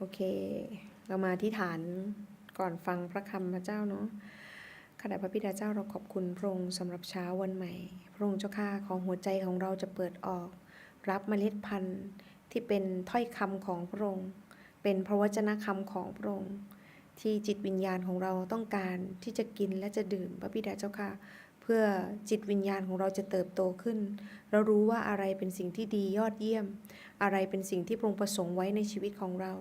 โอเค เรามาที่ฐานก่อนฟังพระคำพระเจ้าเนาะขณะพระบิดาเจ้าเราขอบคุณพระองค์สำหรับเช้าวันใหม่ พระองค์เจ้าข้าของหัวใจของเราจะเปิดออก รับเมล็ดพันธุ์ที่เป็นถ้อยคำของพระองค์ เป็นพระวจนะคำของพระองค์ ที่จิตวิญญาณของเราต้องการที่จะกินและจะดื่มพระบิดาเจ้าค่ะเพื่อจิตวิญญาณของเราจะเติบโตขึ้น เรารู้ว่าอะไรเป็นสิ่งที่ดียอดเยี่ยม อะไรเป็นสิ่งที่พระองค์ประสงค์ไว้ในชีวิตของเรา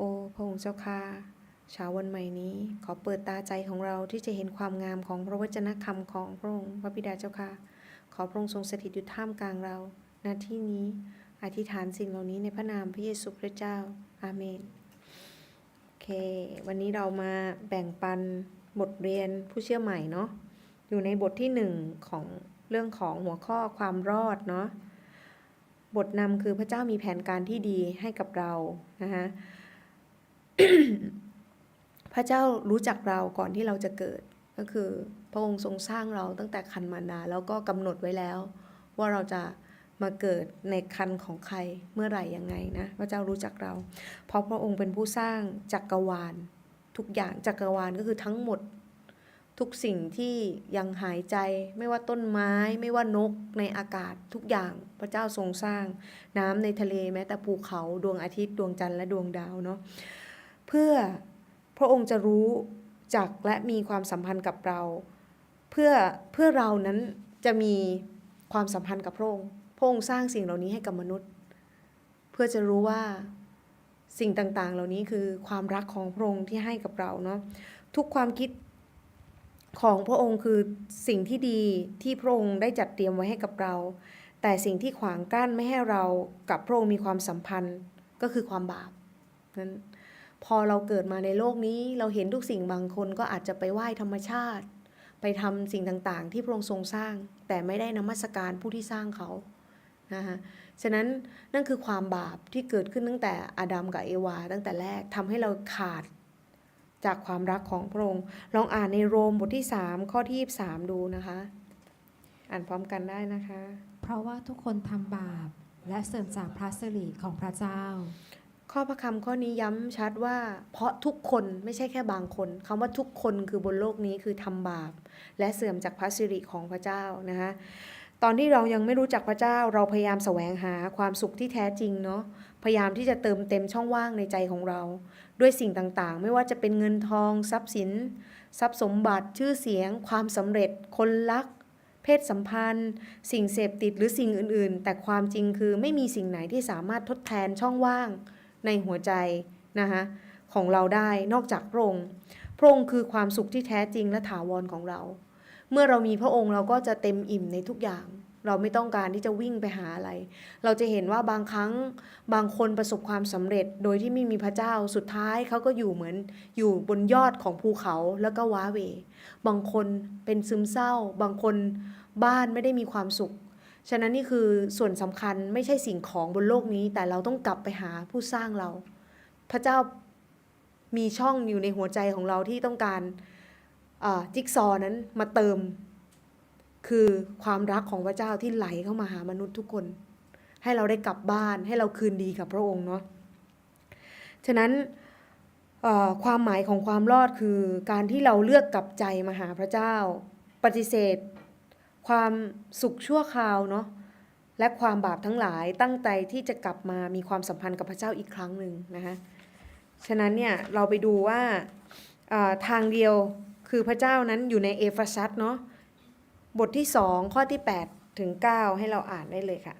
โอ้พระองค์เจ้าค่ะเช้าวันใหม่นี้ ขอเปิดตาใจของเราที่จะเห็นความงามของพระวจนะคำของพระองค์พระบิดาเจ้าค่ะ ขอพระองค์ทรงสถิตอยู่ท่ามกลางเราณที่นี้อธิษฐานสิ่งเหล่านี้ในพระนามพระเยซูคริสต์เจ้า อาเมน โอเค วันนี้เรามาแบ่งปันบทเรียนผู้เชื่อใหม่เนาะ อยู่ในบทที่หนึ่งของเรื่องของหัวข้อความรอดเนาะ บทนำคือพระเจ้ามีแผนการที่ดีให้กับเรา นะคะ พระเจ้ารู้จักเราก่อนที่เราจะเกิด ก็คือพระองค์ทรงสร้างเราตั้งแต่คันมารดาแล้วก็กำหนดไว้แล้ว ว่าเราจะมาเกิดในคันของใครเมื่อไหร่ยังไงนะพระเจ้ารู้จักเรา เพราะพระองค์เป็นผู้สร้างจักรวาล ทุกอย่างจักรวาลก็คือทั้งหมดทุกสิ่งที่ยังหายใจไม่ว่าต้นไม้ไม่ว่านกในอากาศทุกอย่างพระเจ้าทรงสร้าง น้ำในทะเลแม้แต่ภูเขาดวงอาทิตย์ดวงจันทร์และดวงดาวเนาะ เพื่อพระองค์จะรู้จักและมีความสัมพันธ์กับเรา เพื่อเพื่อเรานั้นจะมีความสัมพันธ์กับพระองค์พระองค์สร้างสิ่งเหล่านี้ให้กับมนุษย์ เพื่อจะรู้ว่าสิ่งต่างๆ เหล่านี้คือความรักของพระองค์ที่ให้กับเราเนาะทุกความคิดของพระองค์คือสิ่งที่ดีที่พระองค์ได้จัดเตรียมไว้ให้กับเรา แต่สิ่งที่ขวางกั้นไม่ให้เรากับพระองค์มีความสัมพันธ์ก็คือความบาปนั้น พอเราเกิดมาในโลกนี้เราเห็นทุกสิ่งบางคนก็อาจจะไปไหว้ธรรมชาติ ไปทำสิ่งต่างๆ ที่พระองค์ทรงสร้าง แต่ไม่ได้นมัสการผู้ที่สร้างเขานะคะฉะนั้นนั่นคือความบาปที่เกิดขึ้นตั้งแต่อาดัมกับเอวา ตั้งแต่แรกทำให้เราขาดจากความรักของพระองค์ ลองอ่านในโรมบทที่ 3 ข้อที่23ดูนะคะ อ่านพร้อมกันได้นะคะ เพราะว่าทุกคนทำบาปและเสื่อมจากพระสิริของพระเจ้า ข้อพระคำข้อนี้ย้ำชัดว่า เพราะทุกคนไม่ใช่แค่บางคนคำว่าทุกคนคือบนโลกนี้คือทำบาป และเสื่อมจากพระสิริของพระเจ้านะคะตอนที่เรายังไม่รู้จักพระเจ้า เราพยายามแสวงหาความสุขที่แท้จริงเนาะพยายามที่จะเติมเต็มช่องว่างในใจของเรา ด้วยสิ่งต่างๆ ไม่ว่าจะเป็นเงินทอง ทรัพย์สิน ทรัพย์สมบัติชื่อเสียง ความสำเร็จ คนรัก เพศสัมพันธ์ สิ่งเสพติดหรือสิ่งอื่นๆ แต่ความจริงคือไม่มีสิ่งไหนที่สามารถทดแทนช่องว่าง ในหัวใจนะคะของเราได้นอกจากพระองค์พระองค์คือความสุขที่แท้จริงและถาวรของเรา เมื่อเรามีพระองค์เราก็จะเต็มอิ่มในทุกอย่าง เราไม่ต้องการที่จะวิ่งไปหาอะไร เราจะเห็นว่าบางครั้งบางคนประสบความสำเร็จ โดยที่ไม่มีพระเจ้าสุดท้ายเขาก็อยู่เหมือนอยู่บนยอดของภูเขาแล้วก็ว้าเว บางคนเป็นซึมเศร้า บางคนบ้านไม่ได้มีความสุข ฉะนั้นนี่คือส่วนสำคัญไม่ใช่สิ่งของบนโลกนี้ แต่เราต้องกลับไปหาผู้สร้างเรา พระเจ้ามีช่องอยู่ในหัวใจของเราที่ต้องการจิ๊กซอนั้นมาเติม คือความรักของพระเจ้าที่ไหลเข้ามาหามนุษย์ทุกคน ให้เราได้กลับบ้านให้เราคืนดีกับพระองค์เนาะฉะนั้นความหมายของความรอดคือการที่เราเลือกกลับใจมาหาพระเจ้าปฏิเสธ ความสุขชั่วคราวเนาะและความบาปทั้งหลายตั้งใจที่จะกลับมามีความสัมพันธ์กับพระเจ้าอีกครั้งหนึ่งนะคะฉะนั้นเนี่ยเราไปดูว่าทางเดียวคือพระเจ้านั้นอยู่ในเอฟซัสเนาะบทที่สองข้อที่ 8 ถึง 9 ให้เราอ่านได้เลยค่ะ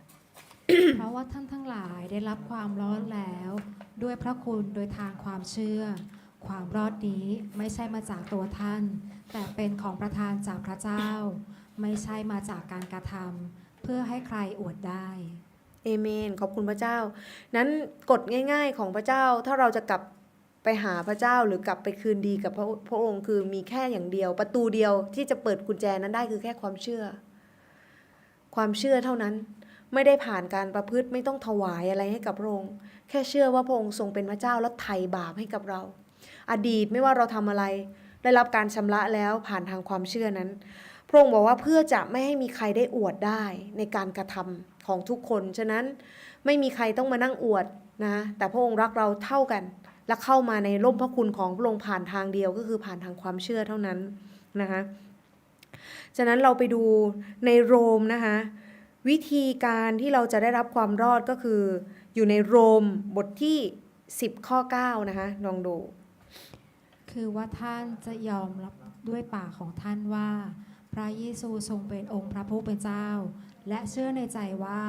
เพราะว่าท่านทั้งหลายได้รับความรอดแล้ว ด้วยพระคุณโดยทางความเชื่อ ความรอดนี้ไม่ใช่มาจากตัวท่าน แต่เป็นของประทานจากพระเจ้า ไม่ใช่มาจากการกระทำเพื่อให้ใครอวดได้เอเมน ขอบคุณพระเจ้า นั้นกฎง่าย ๆของพระเจ้าถ้าเราจะกลับไปหาพระเจ้าหรือกลับไปคืนดีกับพระพระองค์คือมีแค่อย่างเดียว ประตูเดียวที่จะเปิดกุญแจนั้นได้คือแค่ความเชื่อ ความเชื่อเท่านั้นไม่ได้ผ่านการประพฤติไม่ต้องถวายอะไรให้กับพระองค์แค่เชื่อว่าพระองค์ทรงเป็นพระเจ้าและไถ่บาปให้กับเรา อดีตไม่ว่าเราทำอะไร ได้รับการชำระแล้วผ่านทางความเชื่อนั้น พระองค์บอกว่าเพื่อจะไม่ให้มีใครได้อวดได้ในการกระทำของทุกคน ฉะนั้นไม่มีใครต้องมานั่งอวดนะ แต่พระองค์รักเราเท่ากัน และเข้ามาในร่มพระคุณของพระองค์ผ่านทางเดียวก็คือผ่านทางความเชื่อเท่านั้นนะคะฉะนั้นเราไปดูในโรมนะคะวิธีการที่เราจะได้รับความรอดก็คือ อยู่ในโรมบทที่ 10 ข้อ 9 นะคะลองดู คือว่าท่านจะยอมรับด้วยปากของท่านว่า พระเยซูทรงเป็นองค์พระผู้เป็นเจ้า และเชื่อในใจว่า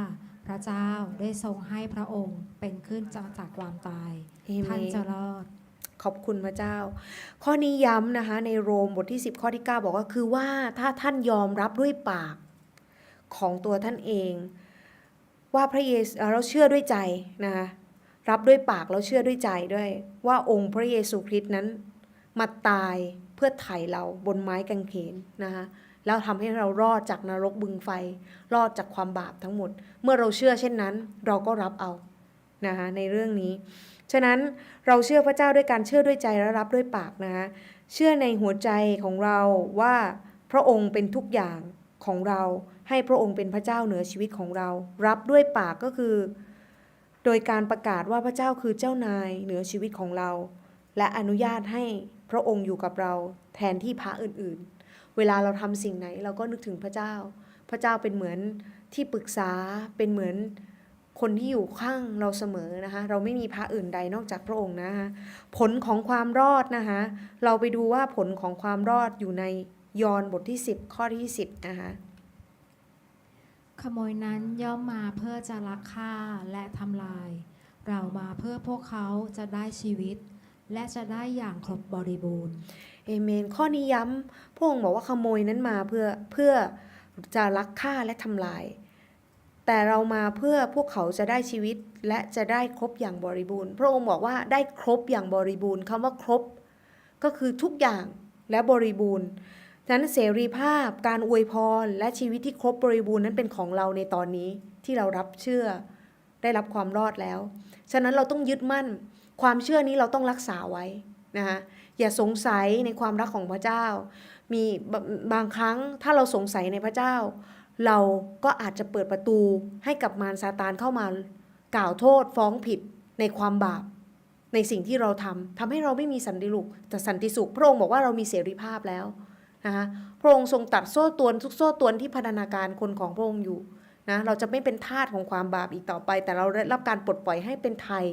พระเจ้าได้ทรงให้พระองค์เป็นขึ้นจากความตายเอเมนท่านจะรอดขอบคุณพระเจ้า ข้อนี้ย้ำนะคะ ในโรมบทที่ 10 ข้อที่ 9 บอกว่าคือว่าถ้าท่านยอมรับด้วยปากของตัวท่านเอง ว่าพระเยซูเอ่อเราเชื่อด้วยใจนะคะรับด้วยปากเราเชื่อด้วยใจด้วย ว่าองค์พระเยซูคริสต์นั้นมาตายเพื่อไถ่เราบนไม้กางเขนนะคะ แล้วทำให้เรารอดจากนรกบึงไฟ รอดจากความบาปทั้งหมด เมื่อเราเชื่อเช่นนั้น เราก็รับเอานะคะในเรื่องนี้ ฉะนั้นเราเชื่อพระเจ้าด้วยการเชื่อด้วยใจและรับด้วยปากนะคะเชื่อในหัวใจของเราว่าพระองค์เป็นทุกอย่างของเราให้พระองค์เป็นพระเจ้าเหนือชีวิตของเรา รับด้วยปากก็คือ โดยการประกาศว่าพระเจ้าคือเจ้านายเหนือชีวิตของเรา และอนุญาตให้พระองค์อยู่กับเราแทนที่พระอื่นๆ เวลาเราทำสิ่งไหน เราก็นึกถึงพระเจ้า พระเจ้าเป็นเหมือนที่ปรึกษาเป็นเหมือนคนที่อยู่ข้างเราเสมอนะคะเราไม่มีพระอื่นใดนอกจากพระองค์นะคะผลของความรอดนะคะเราไปดูว่าผลของความรอดอยู่ในยอห์นบทที่ 10 ข้อที่ 10นะคะขโมยนั้นย่อมมาเพื่อจะลักฆ่าและทำลาย เรามาเพื่อพวกเขาจะได้ชีวิต และจะได้อย่างครบบริบูรณ์ เอเมน ข้อนี้ย้ำพระองค์บอกว่าขโมยนั้นมาเพื่อเพื่อจะลักฆ่าและทำลาย แต่เรามาเพื่อพวกเขาจะได้ชีวิตและจะได้ครบอย่างบริบูรณ์ พระองค์บอกว่าได้ครบอย่างบริบูรณ์คำว่าครบ ก็คือทุกอย่างและบริบูรณ์ฉะนั้นเสรีภาพการอวยพรและชีวิตที่ครบบริบูรณ์นั้นเป็นของเราในตอนนี้ที่เรารับเชื่อได้รับความรอดแล้ว ฉะนั้นเราต้องยึดมั่น ความเชื่อนี้เราต้องรักษาไว้นะคะ อย่าสงสัยในความรักของพระเจ้า มีบางครั้งถ้าเราสงสัยในพระเจ้า เราก็อาจจะเปิดประตูให้กับมารซาตานเข้ามากล่าวโทษฟ้องผิดในความบาป ในสิ่งที่เราทำทำให้เราไม่มีสันติสุขแต่สันติสุข พระองค์บอกว่าเรามีเสรีภาพแล้วนะคะพระองค์ทรงตัดโซ่ตวนทุกโซ่ตวนที่พัฒนาการคนของพระองค์อยู่นะเราจะไม่เป็นทาสของความบาปอีกต่อไป แต่เราได้รับการปลดปล่อยให้เป็นไทย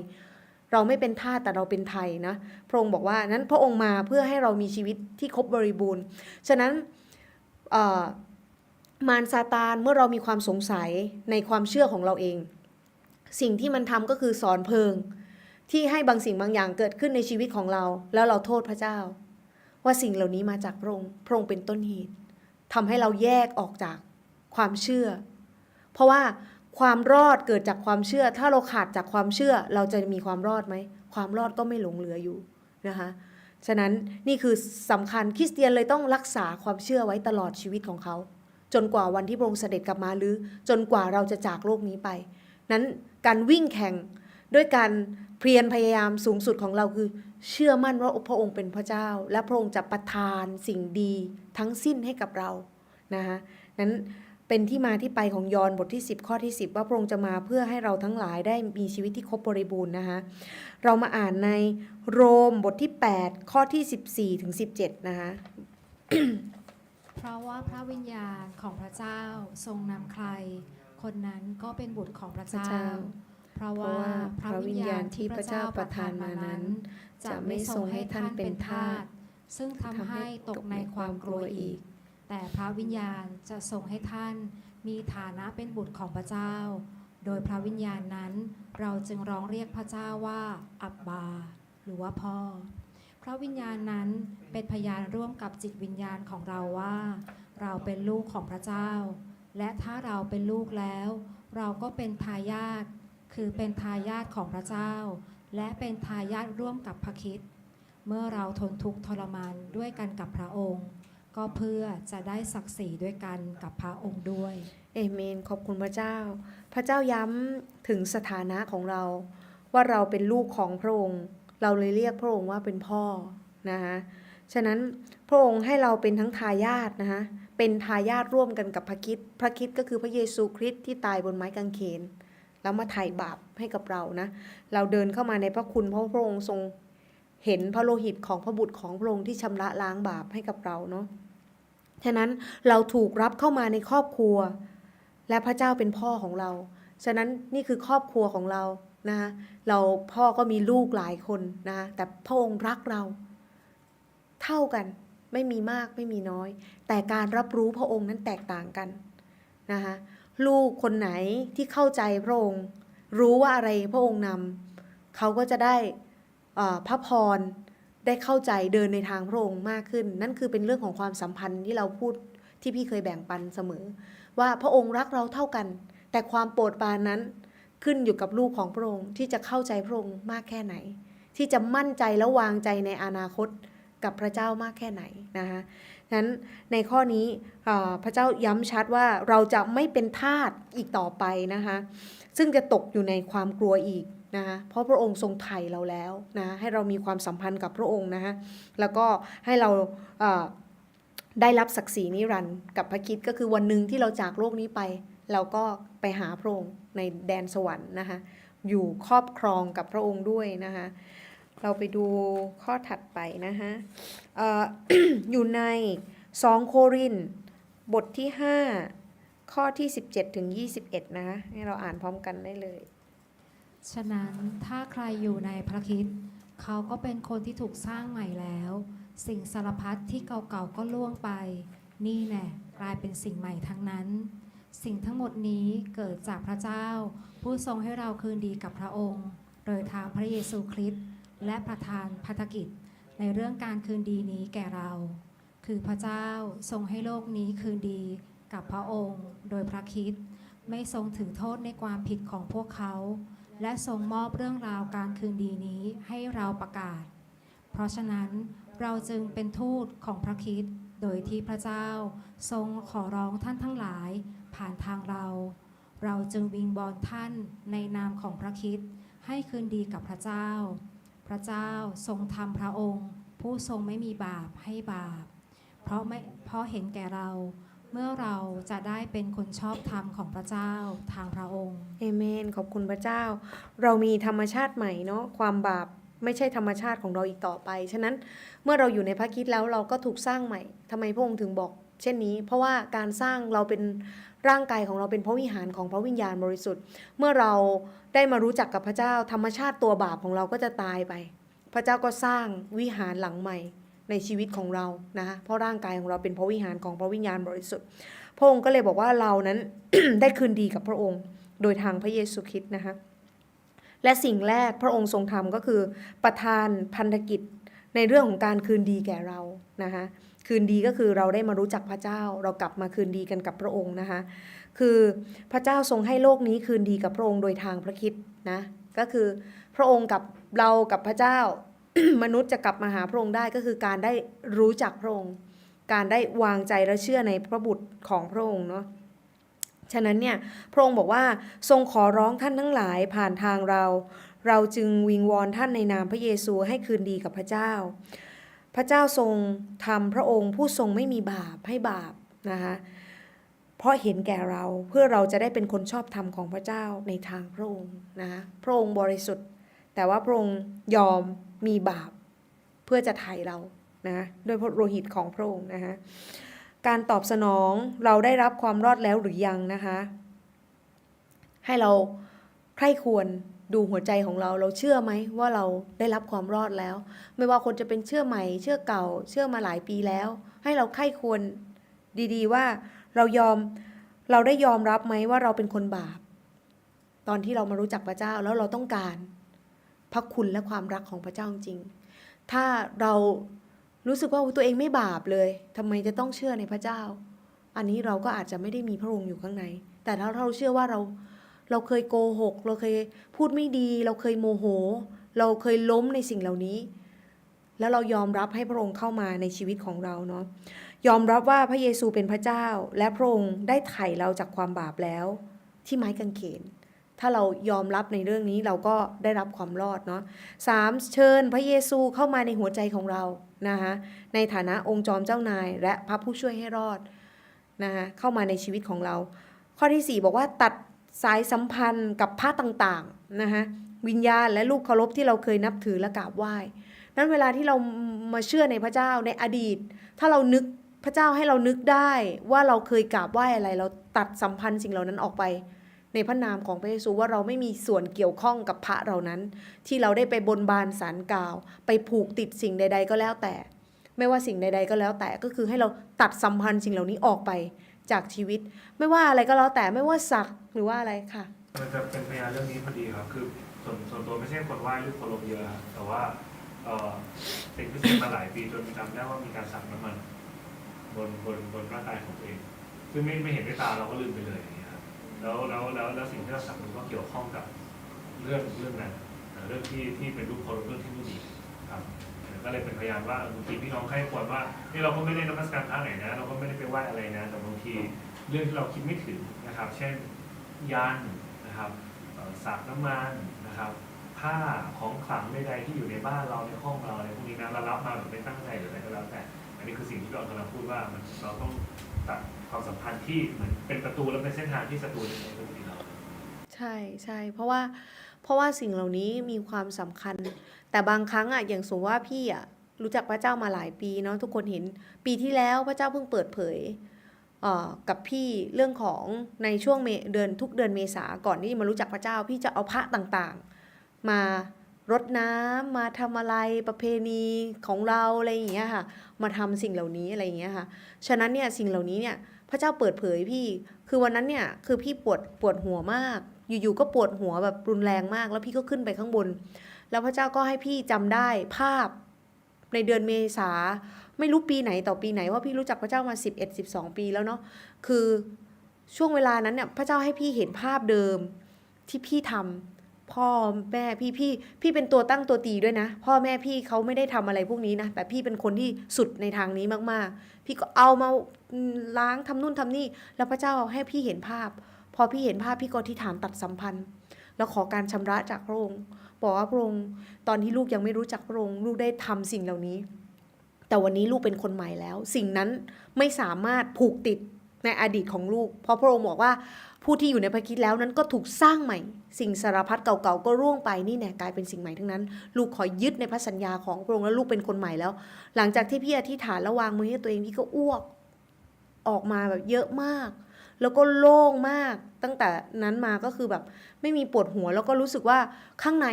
เราไม่เป็นทาสแต่เราเป็นไทยนะพระองค์บอกว่านั้นพระองค์มาเพื่อให้เรามีชีวิตที่ครบบริบูรณ์ ฉะนั้นมารซาตานเมื่อเรามีความสงสัยในความเชื่อของเราเอง สิ่งที่มันทำก็คือสอนเพลิง ที่ให้บางสิ่งบางอย่างเกิดขึ้นในชีวิตของเรา แล้วเราโทษพระเจ้า ว่าสิ่งเหล่านี้มาจากพระองค์พระองค์เป็นต้นเหตุทำให้เราแยกออกจากความเชื่อ เพราะว่า ความรอดเกิดจากความเชื่อ ถ้าเราขาดจากความเชื่อ เราจะมีความรอดไหม ความรอดก็ไม่หลงเหลืออยู่นะคะฉะนั้นนี่คือสำคัญคริสเตียนเลยต้องรักษาความเชื่อไว้ตลอดชีวิตของเขา จนกว่าวันที่พระองค์เสด็จกลับมาหรือ จนกว่าเราจะจากโลกนี้ไป นั้นการวิ่งแข่งด้วยการเพียรพยายามสูงสุดของเราคือ เชื่อมั่นว่าพระองค์เป็นพระเจ้า และพระองค์จะประทานสิ่งดีทั้งสิ้นให้กับเรานะคะนั้น เป็นที่มาที่ไปของยอห์นบทที่ 10 ข้อที่ 10 ว่าพระองค์จะมาเพื่อให้เราทั้งหลายได้มีชีวิตที่ครบบริบูรณ์นะคะเรามาอ่านในโรมบทที่ 8 ข้อที่ 14 ถึง 17 นะคะเพราะว่าพระวิญญาณของพระเจ้าทรงนำใคร คนนั้นก็เป็นบุตรของพระพระเจ้าเจ้า เพราะว่าพระวิญญาณที่พระเจ้าประทานมานั้น จะไม่ทรงให้ท่านเป็นทาสซึ่งทำให้ตกในความกลัวอีก แต่พระวิญญาณจะทรงให้ท่านมีฐานะเป็นบุตรของพระเจ้า โดยพระวิญญาณนั้นเราจึงร้องเรียกพระเจ้าว่า อับบา หรือว่าพ่อ พระวิญญาณนั้นเป็นพยานร่วมกับจิตวิญญาณของเราว่า เราเป็นลูกของพระเจ้า และถ้าเราเป็นลูกแล้ว เราก็เป็นทายาทคือเป็นทายาทของพระเจ้า และเป็นทายาทร่วมกับพระคิดเมื่อเราทนทุกข์ทรมานด้วยกันกับพระองค์ ก็เพื่อจะได้ศักดิ์ศรีด้วยกันกับพระองค์ด้วย เอเมน ขอบคุณพระเจ้า พระเจ้าย้ำถึงสถานะของเรา ว่าเราเป็นลูกของพระองค์ เราเลยเรียกพระองค์ว่าเป็นพ่อนะคะฉะนั้นพระองค์ให้เราเป็นทั้งทายาทนะคะเป็นทายาทร่วมกันกับพระคิดพระคิดก็คือพระเยซูคริสต์ที่ตายบนไม้กางเขน แล้วมาไถ่บาปให้กับเรานะ เราเดินเข้ามาในพระคุณเพราะพระองค์ทรงเห็นพระโลหิตของพระบุตรของพระองค์ที่ชำระล้างบาปให้กับเราเนาะ ฉะนั้นเราถูกรับเข้ามาในครอบครัว และพระเจ้าเป็นพ่อของเรา ฉะนั้นนี่คือครอบครัวของเรานะคะเราพ่อก็มีลูกหลายคนนะคะแต่พระองค์รักเรา เท่ากันไม่มีมากไม่มีน้อย แต่การรับรู้พระองค์นั้นแตกต่างกันนะคะลูกคนไหนที่เข้าใจพระองค์ รู้ว่าอะไรพระองค์นำเขาก็จะได้พระพร ได้เข้าใจเดินในทางพระองค์มากขึ้น นั่นคือเป็นเรื่องของความสัมพันธ์ที่เราพูดที่พี่เคยแบ่งปันเสมอ ว่าพระองค์รักเราเท่ากัน แต่ความโปรดปรานนั้นขึ้นอยู่กับลูกของพระองค์ที่จะเข้าใจพระองค์มากแค่ไหน ที่จะมั่นใจและวางใจในอนาคตกับพระเจ้ามากแค่ไหนนะคะนั้นในข้อนี้พระเจ้าย้ำชัดว่าเราจะไม่เป็นทาสอีกต่อไปนะคะซึ่งจะตกอยู่ในความกลัวอีก นะคะเพราะพระองค์ทรงไถ่เราแล้วนะให้เรามีความสัมพันธ์กับพระองค์นะคะแล้วก็ให้เราได้รับศักดิ์ศรีนิรันดร์กับพระคิดก็คือวันหนึ่งที่เราจากโลกนี้ไป เราก็ไปหาพระองค์ในแดนสวรรค์นะคะอยู่ครอบครองกับพระองค์ด้วยนะคะเราไปดูข้อถัดไปนะคะออยู่ใน 2 โครินบทที่ 5 ข้อที่ 17ถึง21 นะคะให้เราอ่านพร้อมกันได้เลย ฉะนั้นถ้าใครอยู่ในพระคิดเขาก็เป็นคนที่ถูกสร้างใหม่แล้ว สิ่งสารพัดที่เก่าๆก็ล่วงไป นี่แน่กลายเป็นสิ่งใหม่ทั้งนั้น สิ่งทั้งหมดนี้เกิดจากพระเจ้า ผู้ทรงให้เราคืนดีกับพระองค์ โดยทางพระเยซูคริสต์และประทานพัฒกิจ ในเรื่องการคืนดีนี้แก่เรา คือพระเจ้าทรงให้โลกนี้คืนดีกับพระองค์ โดยพระคิดไม่ทรงถือโทษในความผิดของพวกเขา และทรงมอบเรื่องราวการคืนดีนี้ให้เราประกาศ เพราะฉะนั้นเราจึงเป็นทูตของพระคิดโดยที่พระเจ้าทรงขอร้องท่านทั้งหลายผ่านทางเรา เราจึงวิงบอลท่านในนามของพระคิดให้คืนดีกับพระเจ้า พระเจ้าทรงทำพระองค์ ผู้ทรงไม่มีบาปให้บาป เพราะไม่เพราะเห็นแก่เรา มื่อเราจะได้เป็นคนชอบธรรมของพระเจ้าทางพระองค์เอเมน ขอบคุณพระเจ้า เรามีธรรมชาติใหม่เนาะความบาปไม่ใช่ธรรมชาติของเราอีกต่อไป ฉะนั้นเมื่อเราอยู่ในพระคิดแล้วเราก็ถูกสร้างใหม่ทำไมพระองค์ถึงบอก เช่นนี้ เพราะว่าการสร้างเราเป็นร่างกายของเราเป็นพระวิหารของพระวิญญาณบริสุทธิ์ เมื่อเราได้มารู้จักกับพระเจ้า ธรรมชาติตัวบาปของเราก็จะตายไป พระเจ้าก็สร้างวิหารหลังใหม่ ในชีวิตของเรานะคะเพราะร่างกายของเราเป็นพระวิหารของพระวิญญาณบริสุทธิ์พระองค์ก็เลยบอกว่าเรานั้น ได้คืนดีกับพระองค์ โดยทางพระเยซูคริสต์นะคะและสิ่งแรกพระองค์ทรงทำก็คือประทานพันธกิจในเรื่องของการคืนดีแก่เรานะคะคืนดีก็คือเราได้มารู้จักพระเจ้า เรากลับมาคืนดีกันกับพระองค์นะคะคือพระเจ้าทรงให้โลกนี้คืนดีกับพระองค์โดยทางพระคิดนะก็คือพระองค์กับเรากับพระเจ้า มนุษย์จะกลับมาหาพระองค์ได้ก็คือการได้รู้จักพระองค์ การได้วางใจและเชื่อในพระบุตรของพระองค์เนาะฉะนั้นเนี่ยพระองค์บอกว่าทรงขอร้องท่านทั้งหลายผ่านทางเรา เราจึงวิงวอนท่านในนามพระเยซูให้คืนดีกับพระเจ้า พระเจ้าทรงทำพระองค์ผู้ทรงไม่มีบาปให้บาปนะคะเพราะเห็นแก่เราเพื่อเราจะได้เป็นคนชอบธรรมของพระเจ้าในทางพระองค์นะคะพระองค์บริสุทธิ์ แต่ว่าพระองค์ยอมมีบาปเพื่อจะไถ่เรานะด้วยพระโลหิตของพระองค์นะคะการตอบสนองเราได้รับความรอดแล้วหรือยังนะคะให้เราใคร่ควรดูหัวใจของเราเราเชื่อไหมว่าเราได้รับความรอดแล้ว ไม่ว่าคนจะเป็นเชื่อใหม่ เชื่อเก่า เชื่อมาหลายปีแล้ว ให้เราใคร่ควรดีๆว่าเรายอมเราได้ยอมรับไหมว่าเราเป็นคนบาป ตอนที่เรามารู้จักพระเจ้าแล้วเราต้องการ พระคุณและความรักของพระเจ้าจริง ถ้าเรารู้สึกว่าตัวเองไม่บาปเลยทำไมจะต้องเชื่อในพระเจ้า อันนี้เราก็อาจจะไม่ได้มีพระองค์อยู่ข้างใน แต่ถ้าเราเชื่อว่าเราเราเคยโกหก เราเคยพูดไม่ดี เราเคยโมโห เราเคยล้มในสิ่งเหล่านี้ แล้วเรายอมรับให้พระองค์เข้ามาในชีวิตของเราเนาะยอมรับว่าพระเยซูเป็นพระเจ้า และพระองค์ได้ไถ่เราจากความบาปแล้ว ที่ไม้กางเขน ถ้าเรายอมรับในเรื่องนี้เราก็ได้รับความรอดเนาะสามเชิญพระเยซูเข้ามาในหัวใจของเรานะคะในฐานะองค์จอมเจ้านาย และพระผู้ช่วยให้รอดนะคะเข้ามาในชีวิตของเรา ข้อที่ 4 บอกว่าตัดสายสัมพันธ์กับพระต่างๆนะคะวิญญาณและลูกเคารพที่เราเคยนับถือและกราบไหว้นั้นเวลาที่เรามาเชื่อในพระเจ้าในอดีต ถ้าเรานึกพระเจ้าให้เรานึกได้ว่าเราเคยกราบไหว้อะไร เราตัดสัมพันธ์สิ่งเหล่านั้นออกไป ในพระนามของพระเยซูว่าเราไม่มีส่วนเกี่ยวข้องกับพระเหล่านั้น ที่เราได้ไปบนบานสารกล่าว ไปผูกติดสิ่งใด ๆ ก็แล้วแต่ ไม่ว่าสิ่งใด ๆ ก็แล้วแต่ก็คือให้เราตัดสัมพันธ์สิ่งเหล่านี้ออกไปจากชีวิต ไม่ว่าอะไรก็แล้วแต่ไม่ว่าสักหรือว่าอะไรค่ะมันจะเป็นพยานเรื่องนี้พอดีครับคือส่วนส่วนตัวไม่ใช่คนไหว้หรูปเคารพเยอะแต่ว่าเออติดพิเศษมาหลายปีจนจำได้ว่ามีการสักน้ำมันบนบนบนร่างกายของตัวเอง ซึ่งไม่ไม่เห็นด้วยตาเราก็ลืมไปเลย แล้วแล้วแล้วแล้วสิ่งที่เราสักมันก็เกี่ยวข้องกับเรื่องเรื่องนั้นเรื่องที่ที่เป็นรูปเคารพเรื่องที่ไม่ดีครับก็เลยเป็นพยานว่าบางทีพี่น้องให้ควรว่านี่เราก็ไม่ได้นมัสการพระไหนนะ เราก็ไม่ได้ไปไหว้อะไรนะ แต่บางทีเรื่องที่เราคิดไม่ถึงนะครับ เช่นยันนะครับสากน้ำมันนะครับผ้าของขลังใดๆที่อยู่ในบ้านเราในห้องเราอะไรพวกนี้นะเรารับมาแบบไม่ตั้งใจหรืออะไรก็แล้วแต่ อันนี้คือสิ่งที่เรากำลังพูดว่ามันเราต้อง ตัดความสัมพันธ์ที่เหมือนเป็นประตูและเป็นเส้นทางที่ศัตรูจะใช้โจมตีเราใช่ใช่เพราะว่าเพราะว่าสิ่งเหล่านี้มีความสำคัญ แต่บางครั้งอะอย่างสมมติว่าพี่อะรู้จักพระเจ้ามาหลายปีเนาะทุกคนเห็นปีที่แล้วพระเจ้าเพิ่งเปิดเผยเอ่อกับพี่เรื่องของในช่วงเมเดือนทุกเดือนเมษาก่อนที่จะมารู้จักพระเจ้า พี่จะเอาพระต่างๆ มา รดน้ำมาทำอะไรประเพณีของเราอะไรอย่างเงี้ยค่ะ มาทำสิ่งเหล่านี้อะไรอย่างเงี้ยค่ะ ฉะนั้นเนี่ยสิ่งเหล่านี้เนี่ยพระเจ้าเปิดเผยพี่ คือวันนั้นเนี่ยคือพี่ปวดปวดหัวมาก อยู่ๆก็ปวดหัวแบบรุนแรงมาก แล้วพี่ก็ขึ้นไปข้างบน แล้วพระเจ้าก็ให้พี่จำได้ภาพในเดือนเมษาไม่รู้ปีไหนต่อปีไหนว่าพี่รู้จักพระเจ้ามา 11 12 ปีแล้วเนาะ คือช่วงเวลานั้นเนี่ยพระเจ้าให้พี่เห็นภาพเดิมที่พี่ทำ พ่อแม่พี่พี่พี่เป็นตัวตั้งตัวตีด้วยนะ พ่อแม่พี่เขาไม่ได้ทำอะไรพวกนี้นะแต่พี่เป็นคนที่สุดในทางนี้มากๆ พี่ก็เอามาล้างทำนู่นทำนี่ แล้วพระเจ้าให้พี่เห็นภาพ พอพี่เห็นภาพพี่ก็ที่ฐานตัดสัมพันธ์ แล้วขอการชำระจากพระองค์บอกว่าพระองค์ตอนที่ลูกยังไม่รู้จักพระองค์ลูกได้ทำสิ่งเหล่านี้ แต่วันนี้ลูกเป็นคนใหม่แล้ว สิ่งนั้นไม่สามารถผูกติดในอดีตของลูก เพราะพระองค์บอกว่า ผู้ที่อยู่ในพระคิดแล้วนั้นก็ถูกสร้างใหม่ สิ่งสารพัดเก่าๆก็ร่วงไปนี่แน่กลายเป็นสิ่งใหม่ทั้งนั้น ลูกขอยึดในพระสัญญาของพระองค์แล้วลูกเป็นคนใหม่แล้ว หลังจากที่พี่อธิษฐานแล้ววางมือให้ตัวเองพี่ก็อ้วกออกมาแบบเยอะมาก แล้วก็โล่งมากตั้งแต่นั้นมาก็คือแบบไม่มีปวดหัวแล้วก็รู้สึกว่าข้างใน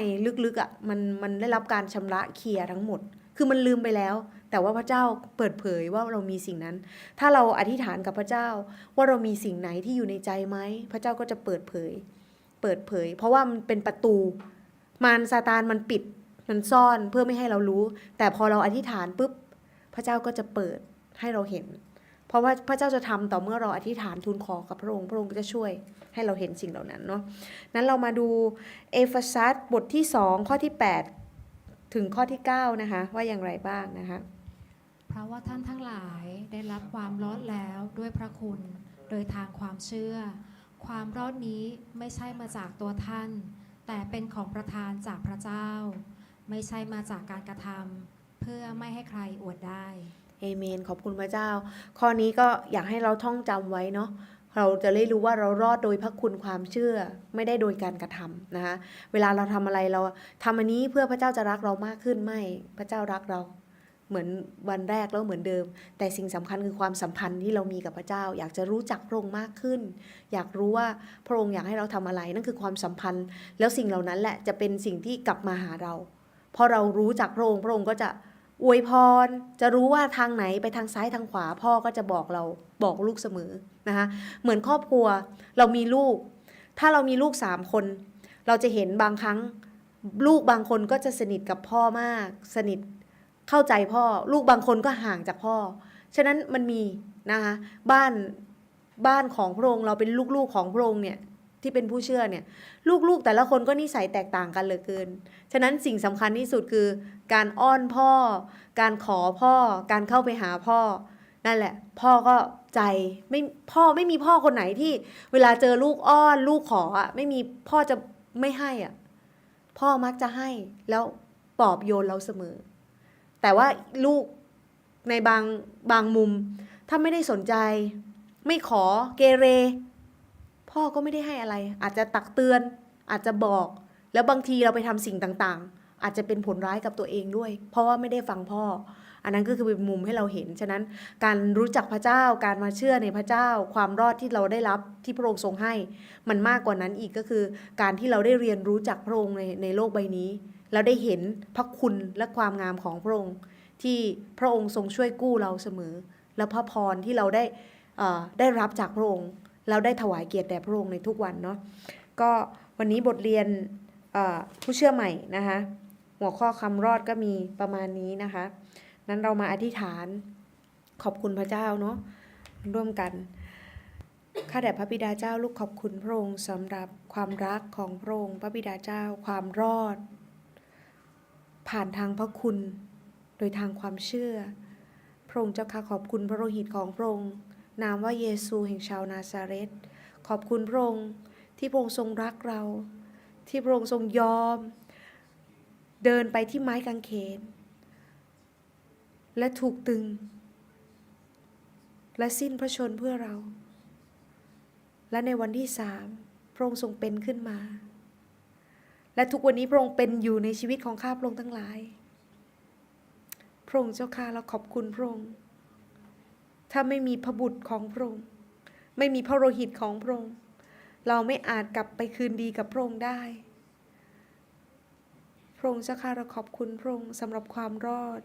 ลึกๆอะ่ะมันมันได้รับการชำระเคลียร์ทั้งหมด คือมันลืมไปแล้ว แต่ว่าพระเจ้าเปิดเผยว่าเรามีสิ่งนั้น ถ้าเราอธิษฐานกับพระเจ้า ว่าเรามีสิ่งไหนที่อยู่ในใจไหมพระเจ้าก็จะเปิดเผย เปิดเผย เพราะว่ามันเป็นประตู มารซาตานมันปิดมันซ่อนเพื่อไม่ให้เรารู้ แต่พอเราอธิษฐานปุ๊บพระเจ้าก็จะเปิดให้เราเห็น เพราะว่าพระเจ้าจะทำต่อเมื่อเราอธิษฐานทูลขอกับพระองค์ พระองค์ก็จะช่วยให้เราเห็นสิ่งเหล่านั้นเนาะนั้นเรามาดูเอเฟซัสบทที่ 2 ข้อที่ 8 ถึงข้อที่ 9 นะคะ ว่าอย่างไรบ้างนะคะ เพราะว่าท่านทั้งหลายได้รับความรอดแล้วด้วยพระคุณ โดยทางความเชื่อ ความรอดนี้ไม่ใช่มาจากตัวท่าน แต่เป็นของประทานจากพระเจ้า ไม่ใช่มาจากการกระทำเพื่อไม่ให้ใครอวดได้เอเมน ขอบคุณพระเจ้า ข้อนี้ก็อยากให้เราท่องจำไว้เนาะ เราจะได้รู้ว่าเรารอดโดยพระคุณความเชื่อไม่ได้โดยการกระทำนะคะเวลาเราทำอะไรเราทำอันนี้เพื่อพระเจ้าจะรักเรามากขึ้นไม่พระเจ้ารักเราเหมือนวันแรกแล้วเหมือนเดิม แต่สิ่งสำคัญคือความสัมพันธ์ที่เรามีกับพระเจ้า อยากจะรู้จักพระองค์มากขึ้น อยากรู้ว่าพระองค์อยากให้เราทำอะไรนั่นคือความสัมพันธ์ แล้วสิ่งเหล่านั้นแหละจะเป็นสิ่งที่กลับมาหาเราพอเรารู้จักพระองค์พระองค์ก็จะ อวยพร จะรู้ว่าทางไหนไปทางซ้ายทางขวา พ่อก็จะบอกเราบอกลูกเสมอนะคะเหมือนครอบครัวเรามีลูก ถ้าเรามีลูกสามคน เราจะเห็นบางครั้งลูกบางคนก็จะสนิทกับพ่อมาก สนิทเข้าใจพ่อ ลูกบางคนก็ห่างจากพ่อ ฉะนั้นมันมีนะคะบ้านบ้านของพระองค์เราเป็นลูกๆของพระองค์เนี่ย ที่เป็นผู้เชื่อเนี่ยลูกๆแต่ละคนก็นิสัยแตกต่างกันเหลือเกิน ฉะนั้นสิ่งสำคัญที่สุดคือการอ้อนพ่อ การขอพ่อ การเข้าไปหาพ่อ นั่นแหละ พ่อก็ใจไม่พ่อไม่มีพ่อคนไหนที่เวลาเจอลูกอ้อน ลูกขออะไม่มีพ่อจะไม่ให้อะพ่อมักจะให้แล้วปลอบโยนเราเสมอ แต่ว่าลูกในบางบางมุม ถ้าไม่ได้สนใจ ไม่ขอเกเร พ่อก็ไม่ได้ให้อะไร อาจจะตักเตือน อาจจะบอก แล้วบางทีเราไปทำสิ่งต่างๆ อาจจะเป็นผลร้ายกับตัวเองด้วย เพราะว่าไม่ได้ฟังพ่อ อันนั้นก็คือเป็นมุมให้เราเห็น ฉะนั้นการรู้จักพระเจ้า การมาเชื่อในพระเจ้า ความรอดที่เราได้รับที่พระองค์ทรงให้ มันมากกว่านั้นอีกก็คือ การที่เราได้เรียนรู้จักพระองค์ในในโลกใบนี้แล้วได้เห็นพระคุณและความงามของพระองค์ ที่พระองค์ทรงช่วยกู้เราเสมอ และพระพรที่เราได้อ่อได้รับจากพระองค์ เราได้ถวายเกียรติแด่พระองค์ในทุกวันเนาะก็วันนี้บทเรียนผู้เชื่อใหม่นะคะหัวข้อคำรอดก็มีประมาณนี้นะคะนั้นเรามาอธิษฐานขอบคุณพระเจ้าเนาะร่วมกันข้าแต่พระบิดาเจ้าลูกขอบคุณพระองค์สำหรับความรักของพระองค์พระบิดาเจ้าความรอด ผ่านทางพระคุณ โดยทางความเชื่อ พระองค์เจ้าข้าขอบคุณพระโลหิตของพระองค์ นามว่าเยซูแห่งชาวนาซาเรตขอบคุณพระองค์ที่พระองค์ทรงรักเรา ที่พระองค์ทรงยอม เดินไปที่ไม้กางเขน และถูกตึง และสิ้นพระชนเพื่อเรา และในวันที่สามพระองค์ทรงเป็นขึ้นมา และทุกวันนี้พระองค์เป็นอยู่ในชีวิตของข้าพระองค์ทั้งหลาย พระองค์เจ้าข้าเราขอบคุณพระองค์ ถ้าไม่มีพระบุตรของพระองค์ ไม่มีพระโลหิตของพระองค์ เราไม่อาจกลับไปคืนดีกับพระองค์ได้ พระองค์เจ้าข้าเราขอบคุณพระองค์สำหรับความรอด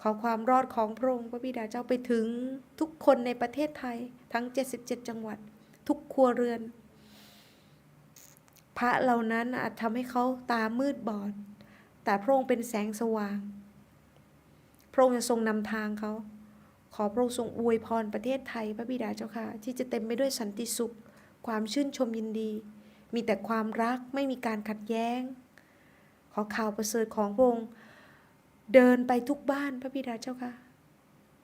ขอความรอดของพระองค์พระบิดาเจ้าไปถึงทุกคนในประเทศไทยทั้ง 77 จังหวัด ทุกครัวเรือน พระเหล่านั้นอาจทำให้เขาตามืดบอด แต่พระองค์เป็นแสงสว่าง พระองค์จะทรงนำทางเขา ขอพระองค์ทรงอวยพรประเทศไทยพระบิดาเจ้าค่ะ ที่จะเต็มไปด้วยสันติสุข ความชื่นชมยินดี มีแต่ความรักไม่มีการขัดแย้ง ขอข่าวประเสริฐของพระองค์เดินไปทุกบ้านพระบิดาเจ้าค่ะ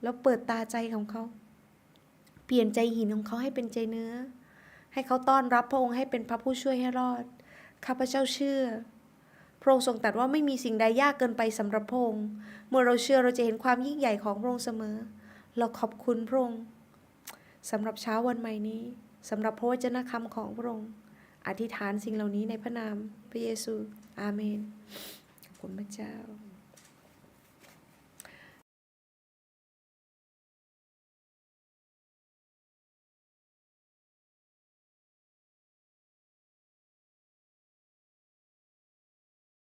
แล้วเปิดตาใจของเขา เปลี่ยนใจหินของเขาให้เป็นใจเนื้อ ให้เขาต้อนรับพระองค์ให้เป็นพระผู้ช่วยให้รอดข้าพเจ้าเชื่อพระองค์ทรงตรัสว่าไม่มีสิ่งใดยากเกินไปสำหรับพระองค์ เมื่อเราเชื่อเราจะเห็นความยิ่งใหญ่ของพระองค์เสมอ เราขอบคุณพระองค์สำหรับเช้าวันใหม่นี้สำหรับพระวจนะคำของพระองค์อธิษฐานสิ่งเหล่านี้ในพระนามพระเยซู อาเมนขอบคุณพระเจ้า